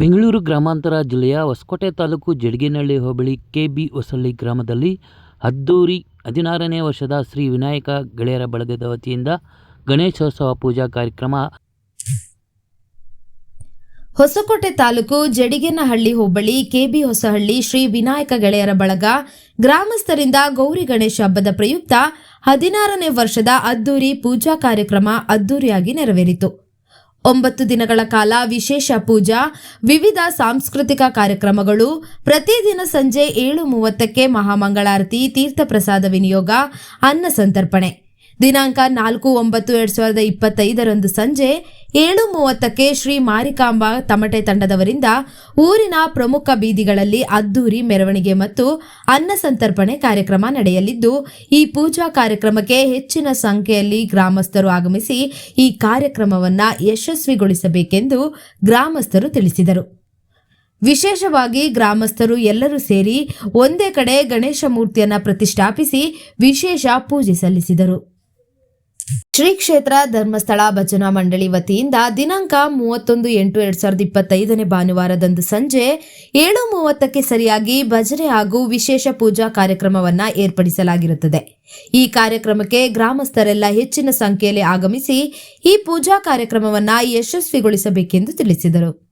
ಬೆಂಗಳೂರು ಗ್ರಾಮಾಂತರ ಜಿಲ್ಲೆಯ Hosakote taluk Jadagenahalli hobli K B Hosahalli ಗ್ರಾಮದಲ್ಲಿ ಅದ್ದೂರಿ ಹದಿನಾರನೇ ವರ್ಷದ ಶ್ರೀ ವಿನಾಯಕ ಗೆಳೆಯರ ಬಳಗದ ವತಿಯಿಂದ ಗಣೇಶೋತ್ಸವ ಪೂಜಾ ಕಾರ್ಯಕ್ರಮ. ಹೊಸಕೋಟೆ ತಾಲೂಕು ಜಡಿಗೇನಹಳ್ಳಿ ಹೋಬಳಿ ಕೆಬಿ ಹೊಸಹಳ್ಳಿ ಶ್ರೀ ವಿನಾಯಕ ಗೆಳೆಯರ ಬಳಗ ಗ್ರಾಮಸ್ಥರಿಂದ ಗೌರಿ ಗಣೇಶ ಹಬ್ಬದ ಪ್ರಯುಕ್ತ ಹದಿನಾರನೇ ವರ್ಷದ ಅದ್ದೂರಿ ಪೂಜಾ ಕಾರ್ಯಕ್ರಮ ಅದ್ದೂರಿಯಾಗಿ ನೆರವೇರಿತು. ಒಂಬತ್ತು ದಿನಗಳ ಕಾಲ ವಿಶೇಷ ಪೂಜಾ, ವಿವಿಧ ಸಾಂಸ್ಕೃತಿಕ ಕಾರ್ಯಕ್ರಮಗಳು. ಪ್ರತಿದಿನ ಸಂಜೆ ಏಳು ಮೂವತ್ತಕ್ಕೆ ಮಹಾಮಂಗಳಾರತಿ, ತೀರ್ಥಪ್ರಸಾದ ವಿನಿಯೋಗ, ಅನ್ನ ಸಂತರ್ಪಣೆ. ದಿನಾಂಕ ನಾಲ್ಕು ಒಂಬತ್ತು ಎರಡು ಸಾವಿರದ ಇಪ್ಪತ್ತೈದರಂದು ಸಂಜೆ ಏಳು ಮೂವತ್ತಕ್ಕೆ ಶ್ರೀ ಮಾರಿಕಾಂಬಾ ತಮಟೆ ತಂಡದವರಿಂದ ಊರಿನ ಪ್ರಮುಖ ಬೀದಿಗಳಲ್ಲಿ ಅದ್ದೂರಿ ಮೆರವಣಿಗೆ ಮತ್ತು ಅನ್ನ ಸಂತರ್ಪಣೆ ಕಾರ್ಯಕ್ರಮ ನಡೆಯಲಿದ್ದು, ಈ ಪೂಜಾ ಕಾರ್ಯಕ್ರಮಕ್ಕೆ ಹೆಚ್ಚಿನ ಸಂಖ್ಯೆಯಲ್ಲಿ ಗ್ರಾಮಸ್ಥರು ಆಗಮಿಸಿ ಈ ಕಾರ್ಯಕ್ರಮವನ್ನು ಯಶಸ್ವಿಗೊಳಿಸಬೇಕೆಂದು ಗ್ರಾಮಸ್ಥರು ತಿಳಿಸಿದರು. ವಿಶೇಷವಾಗಿ ಗ್ರಾಮಸ್ಥರು ಎಲ್ಲರೂ ಸೇರಿ ಒಂದೇ ಕಡೆ ಗಣೇಶ ಮೂರ್ತಿಯನ್ನು ಪ್ರತಿಷ್ಠಾಪಿಸಿ ವಿಶೇಷ ಪೂಜೆ ಸಲ್ಲಿಸಿದರು. ಶ್ರೀ ಕ್ಷೇತ್ರ ಧರ್ಮಸ್ಥಳ ಭಜನಾ ಮಂಡಳಿ ವತಿಯಿಂದ ದಿನಾಂಕ ಮೂವತ್ತೊಂದು ಎಂಟು ಎರಡ್ ಸಾವಿರದ ಇಪ್ಪತ್ತೈದನೇ ಭಾನುವಾರದಂದು ಸಂಜೆ ಏಳು ಮೂವತ್ತಕ್ಕೆ ಸರಿಯಾಗಿ ಭಜನೆ ಹಾಗೂ ವಿಶೇಷ ಪೂಜಾ ಕಾರ್ಯಕ್ರಮವನ್ನ ಏರ್ಪಡಿಸಲಾಗಿರುತ್ತದೆ. ಈ ಕಾರ್ಯಕ್ರಮಕ್ಕೆ ಗ್ರಾಮಸ್ಥರೆಲ್ಲ ಹೆಚ್ಚಿನ ಸಂಖ್ಯೆಯಲ್ಲಿ ಆಗಮಿಸಿ ಈ ಪೂಜಾ ಕಾರ್ಯಕ್ರಮವನ್ನ ಯಶಸ್ವಿಗೊಳಿಸಬೇಕೆಂದು ತಿಳಿಸಿದರು.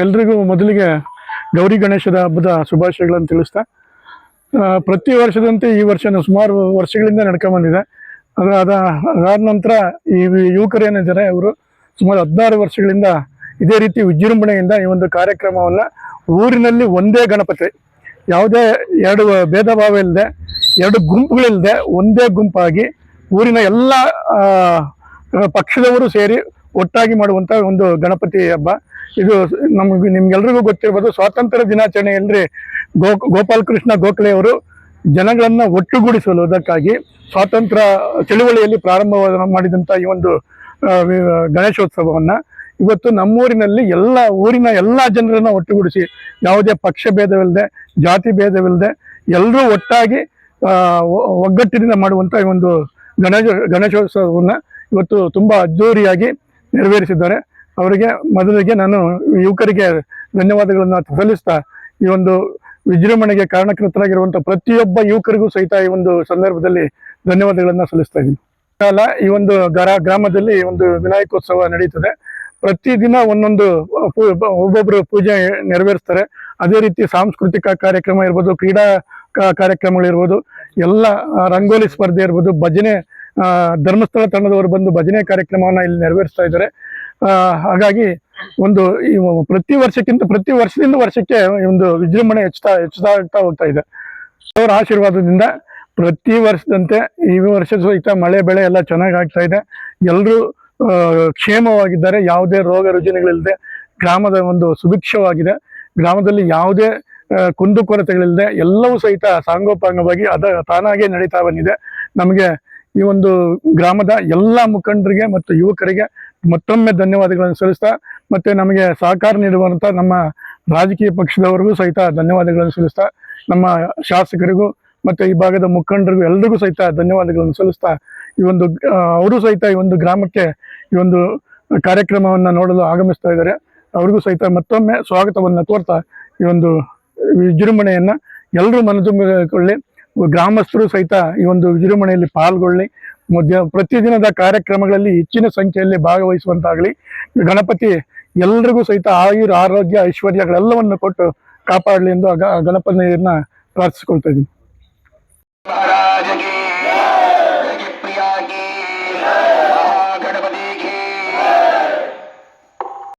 ಎಲ್ರಿಗೂ ಮೊದಲಿಗೆ ಗೌರಿ ಗಣೇಶದ ಹಬ್ಬದ ಶುಭಾಶಯಗಳನ್ನು ತಿಳಿಸ್ತಾ ಪ್ರತಿ ವರ್ಷದಂತೆ ಈ ವರ್ಷ ಸುಮಾರು ವರ್ಷಗಳಿಂದ ನಡ್ಕೊಂಬಂದಿದೆ ಅದು ಅದ ಅದಾದ ನಂತರ ಈ ಯುವಕರು ಏನಿದ್ದಾರೆ, ಅವರು ಸುಮಾರು ಹದಿನಾರು ವರ್ಷಗಳಿಂದ ಇದೇ ರೀತಿ ವಿಜೃಂಭಣೆಯಿಂದ ಈ ಒಂದು ಕಾರ್ಯಕ್ರಮವನ್ನು ಊರಿನಲ್ಲಿ ಒಂದೇ ಗಣಪತಿ, ಯಾವುದೇ ಎರಡು ಭೇದ ಭಾವ ಇಲ್ಲದೆ, ಎರಡು ಗುಂಪುಗಳಿಲ್ಲದೆ ಒಂದೇ ಗುಂಪಾಗಿ ಊರಿನ ಎಲ್ಲ ಪಕ್ಷದವರು ಸೇರಿ ಒಟ್ಟಾಗಿ ಮಾಡುವಂಥ ಒಂದು ಗಣಪತಿ ಹಬ್ಬ. ಇದು ನಮಗೆ, ನಿಮ್ಗೆಲ್ರಿಗೂ ಗೊತ್ತಿರ್ಬೋದು, ಸ್ವಾತಂತ್ರ್ಯ ದಿನಾಚರಣೆಯಲ್ಲಿ ಗೋ, ಗೋಪಾಲ್ ಕೃಷ್ಣ ಗೋಖಲೆ ಅವರು ಒಟ್ಟುಗೂಡಿಸಲು ಒಟ್ಟುಗೂಡಿಸುವುದಕ್ಕಾಗಿ ಸ್ವಾತಂತ್ರ್ಯ ಚಳುವಳಿಯಲ್ಲಿ ಪ್ರಾರಂಭ ಮಾಡಿದಂಥ ಈ ಒಂದು ಗಣೇಶೋತ್ಸವವನ್ನ ಇವತ್ತು ನಮ್ಮೂರಿನಲ್ಲಿ ಎಲ್ಲ ಊರಿನ ಎಲ್ಲ ಜನರನ್ನ ಒಟ್ಟುಗೂಡಿಸಿ ಯಾವುದೇ ಪಕ್ಷ ಭೇದವಿಲ್ಲದೆ, ಜಾತಿ ಭೇದವಿಲ್ಲದೆ ಎಲ್ಲರೂ ಒಟ್ಟಾಗಿ ಒಗ್ಗಟ್ಟಿನಿಂದ ಮಾಡುವಂಥ ಒಂದು ಗಣೇಶ, ಗಣೇಶೋತ್ಸವವನ್ನ ಇವತ್ತು ತುಂಬಾ ಅದ್ದೂರಿಯಾಗಿ ನೆರವೇರಿಸಿದ್ದಾರೆ. ಅವರಿಗೆ ಮೊದಲಿಗೆ ನಾನು ಯುವಕರಿಗೆ ಧನ್ಯವಾದಗಳನ್ನು ಸಲ್ಲಿಸ್ತಾ ಈ ಒಂದು ವಿಜೃಂಭಣೆಗೆ ಕಾರಣಕರ್ತರಾಗಿರುವಂಥ ಪ್ರತಿಯೊಬ್ಬ ಯುವಕರಿಗೂ ಸಹಿತ ಈ ಒಂದು ಸಂದರ್ಭದಲ್ಲಿ ಧನ್ಯವಾದಗಳನ್ನು ಸಲ್ಲಿಸ್ತಾ ಇದ್ದೀನಿ. ಕಾಲ ಈ ಒಂದು ಗರ, ಗ್ರಾಮದಲ್ಲಿ ಒಂದು ವಿನಾಯಕೋತ್ಸವ ನಡೀತದೆ. ಪ್ರತಿದಿನ ಒಂದೊಂದು ಒಬ್ಬೊಬ್ರು ಪೂಜೆ ನೆರವೇರಿಸ್ತಾರೆ. ಅದೇ ರೀತಿ ಸಾಂಸ್ಕೃತಿಕ ಕಾರ್ಯಕ್ರಮ ಇರ್ಬೋದು, ಕ್ರೀಡಾ ಕಾರ್ಯಕ್ರಮಗಳಿರ್ಬೋದು ಎಲ್ಲ ರಂಗೋಲಿ ಸ್ಪರ್ಧೆ ಇರ್ಬೋದು, ಭಜನೆ ಧರ್ಮಸ್ಥಳ ತಂಡದವರು ಬಂದು ಭಜನೆ ಕಾರ್ಯಕ್ರಮವನ್ನು ಇಲ್ಲಿ ನೆರವೇರಿಸ್ತಾ ಇದ್ದಾರೆ. ಹಾಗಾಗಿ ಒಂದು, ಈ ಪ್ರತಿ ವರ್ಷಕ್ಕಿಂತ, ಪ್ರತಿ ವರ್ಷದಿಂದ ವರ್ಷಕ್ಕೆ ಒಂದು ವಿಜೃಂಭಣೆ ಹೆಚ್ಚುತ್ತಾ ಹೆಚ್ಚುತ್ತಾ ಹೋಗ್ತಾ ಇದೆ. ಅವರ ಆಶೀರ್ವಾದದಿಂದ ಪ್ರತಿ ವರ್ಷದಂತೆ ಈ ವರ್ಷ ಸಹಿತ ಮಳೆ, ಬೆಳೆ ಎಲ್ಲ ಚೆನ್ನಾಗಿ ಆಗ್ತಾ ಇದೆ. ಎಲ್ಲರೂ ಕ್ಷೇಮವಾಗಿದ್ದಾರೆ ಯಾವುದೇ ರೋಗ ರುಜಿನಗಳಿಲ್ಲದೆ ಗ್ರಾಮದ ಒಂದು ಸುಭಿಕ್ಷವಾಗಿದೆ. ಗ್ರಾಮದಲ್ಲಿ ಯಾವುದೇ ಕುಂದುಕೊರತೆಗಳಿಲ್ಲದೆ ಎಲ್ಲವೂ ಸಹಿತ ಸಾಂಗೋಪಾಂಗವಾಗಿ ಅದ, ತಾನಾಗೇ ನಡೀತಾ ಬಂದಿದೆ. ನಮಗೆ ಈ ಒಂದು ಗ್ರಾಮದ ಎಲ್ಲ ಮುಖಂಡರಿಗೆ ಮತ್ತು ಯುವಕರಿಗೆ ಮತ್ತೊಮ್ಮೆ ಧನ್ಯವಾದಗಳನ್ನು ಸಲ್ಲಿಸ್ತಾ, ಮತ್ತೆ ನಮಗೆ ಸಹಕಾರ ನೀಡುವಂತ ನಮ್ಮ ರಾಜಕೀಯ ಪಕ್ಷದವರಿಗೂ ಸಹಿತ ಧನ್ಯವಾದಗಳನ್ನು ಸಲ್ಲಿಸ್ತಾ, ನಮ್ಮ ಶಾಸಕರಿಗೂ ಮತ್ತೆ ಈ ಭಾಗದ ಮುಖಂಡರಿಗೂ ಎಲ್ರಿಗೂ ಸಹಿತ ಧನ್ಯವಾದಗಳನ್ನು ಸಲ್ಲಿಸ್ತಾ, ಈ ಒಂದು ಅವರು ಸಹಿತ ಈ ಒಂದು ಗ್ರಾಮಕ್ಕೆ ಈ ಒಂದು ಕಾರ್ಯಕ್ರಮವನ್ನ ನೋಡಲು ಆಗಮಿಸ್ತಾ ಇದ್ದಾರೆ. ಅವ್ರಿಗೂ ಸಹಿತ ಮತ್ತೊಮ್ಮೆ ಸ್ವಾಗತವನ್ನು ಕೋರ್ತಾ ಈ ಒಂದು ವಿಜೃಂಭಣೆಯನ್ನು ಎಲ್ಲರೂ ಮನದುಂಬಿಕೊಳ್ಳಿ ಗ್ರಾಮಸ್ಥರು ಸಹಿತ ಈ ಒಂದು ವಿಜೃಂಭಣೆಯಲ್ಲಿ ಪಾಲ್ಗೊಳ್ಳಿ. ಮಧ್ಯ ಪ್ರತಿದಿನದ ಕಾರ್ಯಕ್ರಮಗಳಲ್ಲಿ ಹೆಚ್ಚಿನ ಸಂಖ್ಯೆಯಲ್ಲಿ ಭಾಗವಹಿಸುವಂತಾಗಲಿ. ಗಣಪತಿ ಎಲ್ರಿಗೂ ಸಹಿತ ಆಯುರ್ ಆರೋಗ್ಯ ಐಶ್ವರ್ಯಗಳೆಲ್ಲವನ್ನು ಕೊಟ್ಟು ಕಾಪಾಡಲಿ ಎಂದು ಗಣಪತಿಯನ್ನ ಪ್ರಾರ್ಥಿಸ್ಕೊಳ್ತಾ ಇದ್ದೀನಿ.